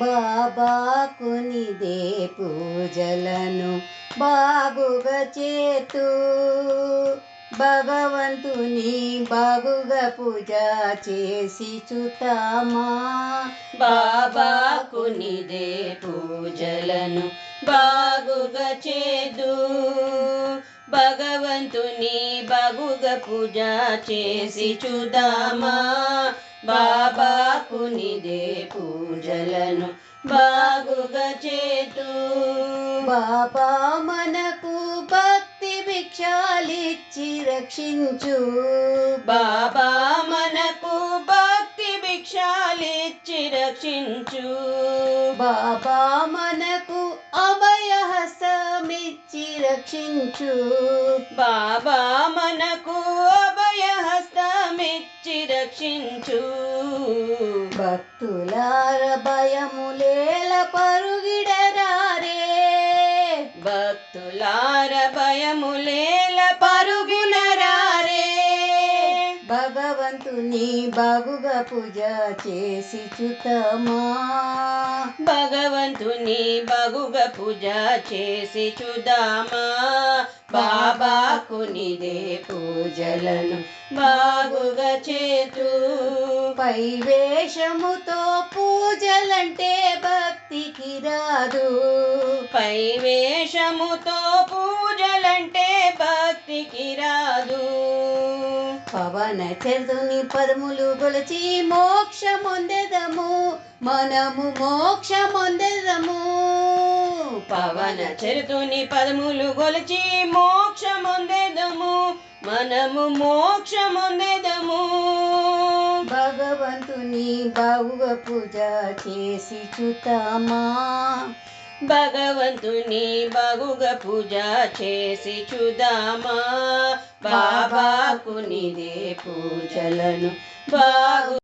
బాబాకునిదే పూజలను బాగుగా చేతు భగవంతుని బాగుగా పూజ చేసి చుతామా? బాబాకునిదే పూజలను బాగుగా చేదు భగవంతుని బాగుగా పూజ చేసి చూదామా బాబాకు నిదే పూజలను బాగుగా చేతు. బాబా మనకు భక్తి భిక్షాలిచ్చి రక్షించు. బాబా మనకు భక్తి భిక్షాలిచ్చి రక్షించు. బాబా మనకు అభయహస్తమిచ్చి రక్షించు. బాబా మనకు అభయహస్తమిచ్చి రక్షించు. భక్తులార భయములేల పరుగిడరారే. భక్తులార భయములేల పరుగునరారే. భగవంతుని బాగుగా పూజ చేసి చుతమా భగవంతుని బగుగా పూజ చేసి చూద్దామా బాబాకు నిదే పూజలను బాగుగా చేతు పై వేషముతో పూజలంటే భక్తికి రాదు. పై వేషముతో పూజలంటే భక్తికి రాదు. పవన చరుని పదములు గొలిచి మోక్షమొందెదము. మనము మోక్షమొందెదము. పవన చరితుని పదములు గొలిచి మోక్షమొందెదము. మనము మోక్షమొందెదము. భగవంతుని బావుగా పూజ చేసి చుతామా భగవంతుని బాగుగా పూజ చేసి చూద్దామా? బాబాకు నిదే పూజలను బాగు